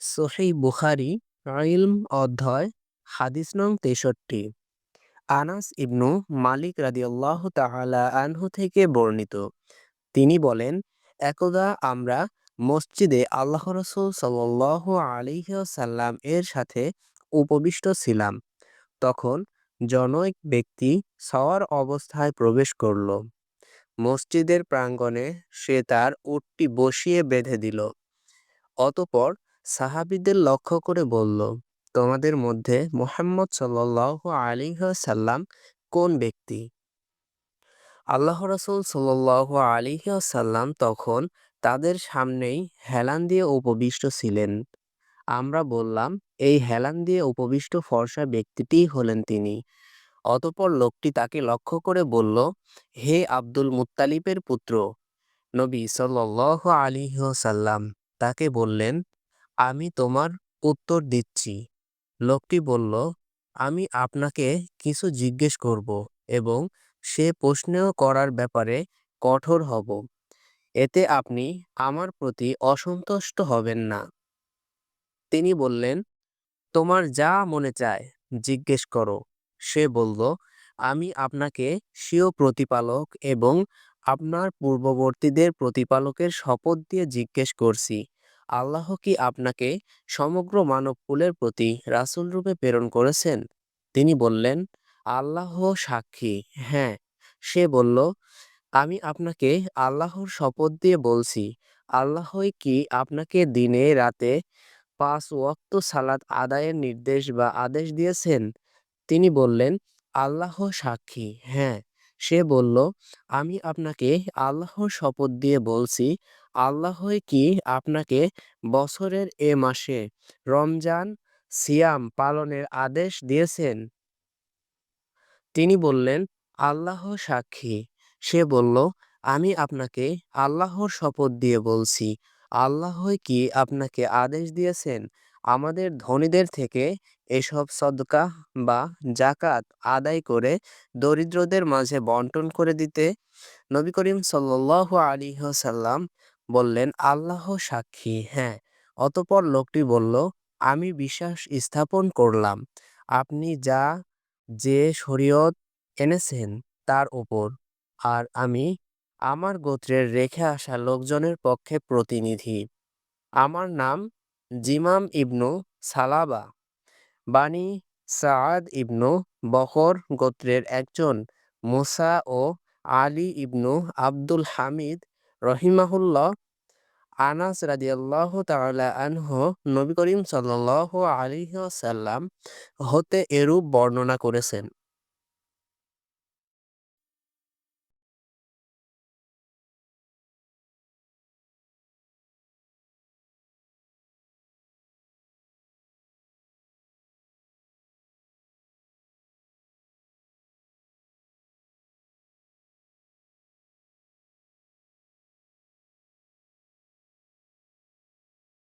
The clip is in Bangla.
সহি বুখারি, ইলম অধ্যায়, হাদিস নং তেষট্টি। আনাস ইবনু মালিক রাদিয়াল্লাহু তাআলা আনহু থেকে বর্ণিত। তিনি বলেন, একদা আমরা মসজিদে আল্লাহ রসুল সাল্লাল্লাহু আলাইহি সাল্লাম এর সাথে উপবিষ্ট ছিলাম। তখন জনৈক ব্যক্তি সওয়ার অবস্থায় প্রবেশ করল। মসজিদের প্রাঙ্গণে সে তার উটটি বসিয়ে বেঁধে দিল। অতপর সাহাবীদের লক্ষ্য করে বলল, তোমাদের মধ্যে মোহাম্মদ সাল্লাল্লাহু আলাইহি সাল্লাম কোন ব্যক্তি? আল্লাহ রাসূল সাল্লাল্লাহু আলাইহি সাল্লাম তখন তাদের সামনেই হেলান দিয়ে উপবিষ্ট ছিলেন। আমরা বললাম, এই হেলান দিয়ে উপবিষ্ট ফর্সা ব্যক্তিটিই হলেন তিনি। অতপর লোকটি তাকে লক্ষ্য করে বলল, হে আব্দুল মুত্তালিবের পুত্র। নবী সাল্লাল্লাহু আলাইহি সাল্লাম তাকে বললেন আমি তোমার উত্তর দিচ্ছি। লোকটি বলল, আমি আপনাকে কিছু জিজ্ঞেস করব এবং সে প্রশ্নেও করার ব্যাপারে কঠোর হব। এতে আপনি আমার প্রতি অসন্তুষ্ট হবেন না। তিনি বললেন, তোমার যা মনে চায়, জিজ্ঞেস করো। সে বলল, আমি আপনাকে স্বীয় প্রতিপালক এবং আপনার পূর্ববর্তীদের প্রতিপালকের শপথ দিয়ে জিজ্ঞেস করছি। আল্লাহ কি আপনাকে সমগ্র মানবকুলের প্রতি রাসূল রূপে প্রেরণ করেছেন? তিনি বললেন, আল্লাহ সাক্ষী। হ্যাঁ সে বলল, আমি আপনাকে আল্লাহর শপথ দিয়ে বলছি, আল্লাহই কি আপনাকে দিনে রাতে পাঁচ ওয়াক্ত সালাত আদায়ের নির্দেশ বা আদেশ দিয়েছেন? তিনি বললেন, আল্লাহ সাক্ষী। হ্যাঁ সে বলল, আমি আপনাকে আল্লাহর শপথ দিয়ে বলছি আল্লাহই কি? আপনাকে বছরের এ মাসে রমজান সিয়াম পালনের আদেশ দিয়েছেন। তিনি বললেন, আল্লাহ সাক্ষী। সে বলল, আমি আপনাকে আল্লাহর শপথ দিয়ে বলছি। আল্লাহই কি আপনাকে আদেশ দিয়েছেন? আমাদের ধনীদের থেকে এসব সদকা বা জাকাত আদায় করে দরিদ্রদের মাঝে বন্টন করে দিতে। নবী করিম সাল্লাল্লাহু আলাইহি সাল্লাম বললেন, আল্লাহ সাক্ষী। হ্যাঁ অতপর লোকটি বলল, আমি বিশ্বাস স্থাপন করলাম। আপনি যা, যে শরীয়ত এনেছেন তার উপর। আর আমি আমার গোত্রের রেখে আসা লোকজনের পক্ষে প্রতিনিধি। আমার নাম জিমাম ইবনু সালাবা। বানি সাদ ইবনু বকর গোত্রের একজন মুসা ও আলী ইবনু আব্দুল হামিদ রহিমাহুল্লাহ আনাস রাজিয়াল্লাহ তাআলা আনহু নবী করিম সাল্লাল্লাহু আলাইহি ওয়াসাল্লাম হতে এরূপ বর্ণনা করেছেন।